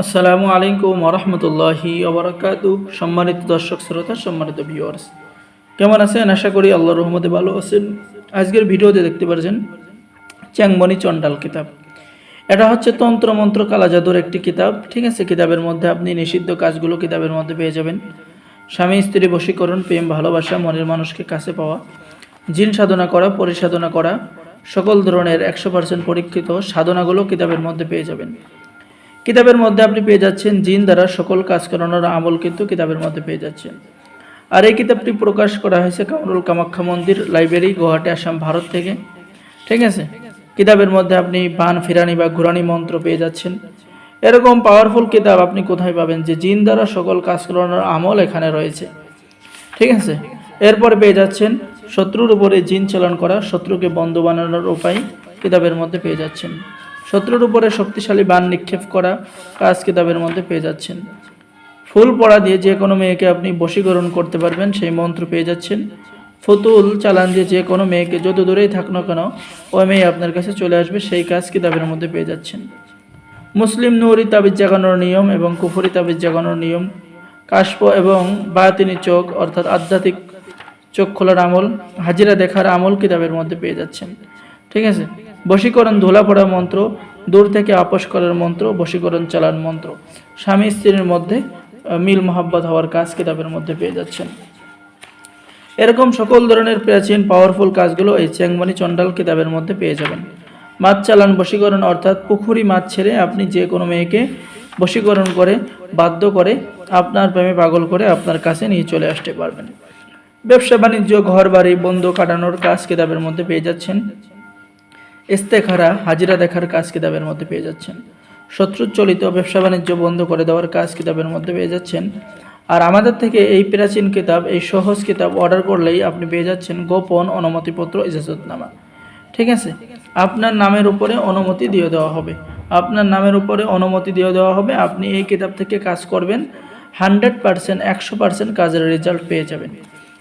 আসসালামু আলাইকুম রহমতুল্লাহি অবরাকাতু সম্মানিত দর্শক, শ্রোতা, সম্মানিত ভিউয়ার্স কেমন আছেন? আশা করি আল্লাহ রহমতে ভালো আছেন। আজকের ভিডিওতে দেখতে পারছেন চ্যাংমণি চন্ডাল কিতাব। এটা হচ্ছে তন্ত্র মন্ত্র কালা জাদুর একটি কিতাব। ঠিক আছে, কিতাবের মধ্যে আপনি নিষিদ্ধ কাজগুলো কিতাবের মধ্যে পেয়ে যাবেন। স্বামী, স্ত্রী, বশীকরণ, প্রেম, ভালোবাসা, মনের মানুষকে কাছে পাওয়া, জিন সাধনা করা, পরিসাধনা করা, সকল ধরনের একশো পার্সেন্ট পরীক্ষিত সাধনাগুলো কিতাবের মধ্যে পেয়ে যাবেন। কিতাবের মধ্যে আপনি পেয়ে যাচ্ছেন জিন দ্বারা সকল কাজ করানোর আমল কিন্তু কিতাবের মধ্যে পেয়ে যাচ্ছেন। আর এই কিতাবটি প্রকাশ করা হয়েছে কামরুল কামাখ্যা মন্দির লাইব্রেরি, গুয়াহাটি, আসাম, ভারত থেকে। ঠিক আছে? কিতাবের মধ্যে আপনি বান, ফিরানি বা ঘুরানি মন্ত্র পেয়ে যাচ্ছেন। এরকম পাওয়ারফুল কিতাব আপনি কোথায় পাবেন যে জিন দ্বারা সকল কাজ করানোর আমল এখানে রয়েছে। ঠিক আছে? এরপরে পেয়ে যাচ্ছেন শত্রুর উপরে জিন চালান করা, শত্রুকে বন্ধ বানানোর উপায় কিতাবের মধ্যে পেয়ে যাচ্ছেন। শত্রুর উপরে শক্তিশালী বান নিক্ষেপ করা কাজ কিতাবের মধ্যে পেয়ে যাচ্ছেন। ফুল পড়া দিয়ে যে কোনো মেয়েকে আপনি বশীকরণ করতে পারবেন, সেই মন্ত্র পেয়ে যাচ্ছেন। ফতুল চালান দিয়ে যে কোনো মেয়েকে যত দূরেই থাক না কেন, ওই মেয়ে আপনার কাছে চলে আসবে, সেই কাজ কিতাবের মধ্যে পেয়ে যাচ্ছেন। মুসলিম নুরি তাবিজ জাগানোর নিয়ম এবং কুফরি তাবিজ জাগানোর নিয়ম কাশপ এবং বায়াতিনি চোখ অর্থাৎ আধ্যাত্মিক চোখ খোলার আমল, হাজিরা দেখার আমল কিতাবের মধ্যে পেয়ে যাচ্ছেন। ঠিক আছে? বশীকরণ ধোলা পড়া মন্ত্র, দূর থেকে আপোষ করার মন্ত্র, বশীকরণ চালান মন্ত্র। স্বামী স্ত্রীর মধ্যে মিল মোহাব্বত হওয়ার কাজ কিতাবের মধ্যে পেয়ে যাচ্ছেন। এরকম সকল ধরনের প্রাচীন পাওয়ারফুল কাজগুলো এই চ্যাংমানি চন্ডাল কিতাবের মধ্যে পেয়ে যাবেন। মাছ চালান, বশীকরণ অর্থাৎ পুকুরি মাছ ছেড়ে আপনি যে কোনো মেয়েকে বশীকরণ করে, বাধ্য করে আপনার প্রেমে পাগল করে আপনার কাছে নিয়ে চলে আসতে পারবেন। ব্যবসা বাণিজ্য ঘর বাড়ি বন্ধ কাটানোর কাজ কিতাবের মধ্যে পেয়ে যাচ্ছেন। ইস্তেখারা, হাজিরা দেখার কাজ কিতাবের মধ্যে পেয়ে যাচ্ছেন। শত্রুচলিত ব্যবসা বাণিজ্য বন্ধ করে দেওয়ার কাজ কিতাবের মধ্যে পেয়ে যাচ্ছেন। আর আমাদের থেকে এই প্রাচীন কিতাব, এই সহজ কিতাব অর্ডার করলেই আপনি পেয়ে যাচ্ছেন গোপন অনুমতিপত্র ইজাজতনামা। ঠিক আছে? আপনার নামের উপরে অনুমতি দিয়ে দেওয়া হবে। আপনার নামের উপরে অনুমতি দিয়ে দেওয়া হবে। আপনি এই কিতাব থেকে কাজ করবেন। হান্ড্রেড পার্সেন্ট, একশো পার্সেন্ট কাজের রেজাল্ট পেয়ে যাবেন।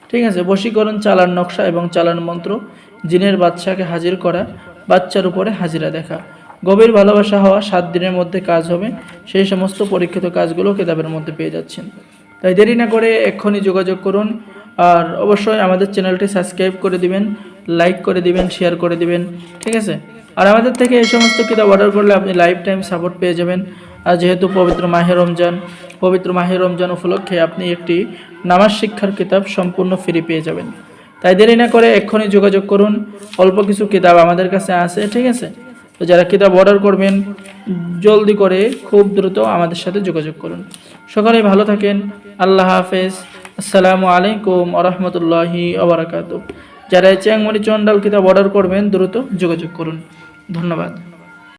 ঠিক আছে? বশীকরণ, চালান নকশা এবং চালান মন্ত্র, জিনের বাচ্চাকে হাজির করা বাচ্চার উপরে হাজিরা দেখা। গভীর ভালোবাসা হওয়া সাত দিনের মধ্যে কাজ হবে। সেই সমস্ত পরীক্ষিত কাজগুলো কেতাবের মধ্যে পেয়ে যাচ্ছেন। তাই দেরি না করে এক্ষুনি যোগাযোগ করুন। আর অবশ্যই আমাদের চ্যানেলটি সাবস্ক্রাইব করে দিবেন, লাইক করে দিবেন, শেয়ার করে দিবেন, ঠিক আছে? আর আমাদের থেকে এই সমস্ত কিতাব অর্ডার করলে আপনি লাইফ টাইম সাপোর্ট পেয়ে যাবেন। আর যেহেতু পবিত্র মাহে রমজান, পবিত্র মাহে রমজান উপলক্ষে আপনি একটি নামাজ শিক্ষার কিতাব সম্পূর্ণ ফ্রি পেয়ে যাবেন। তাই দেরি না করে এক্ষুনি যোগাযোগ করুন। অল্প কিছু কিতাব আমাদের কাছে আছে, ঠিক আছে? তো যারা কিতাব অর্ডার করবেন, জলদি করে খুব দ্রুত আমাদের সাথে যোগাযোগ করুন। সকালে ভালো থাকেন। আল্লাহ হাফেজ। আসসালামু আলাইকুম আরহামতুল্লাহি আবরাকাত যারা চ্যাংমণি চন্ডাল কিতাব অর্ডার করবেন, দ্রুত যোগাযোগ করুন। ধন্যবাদ।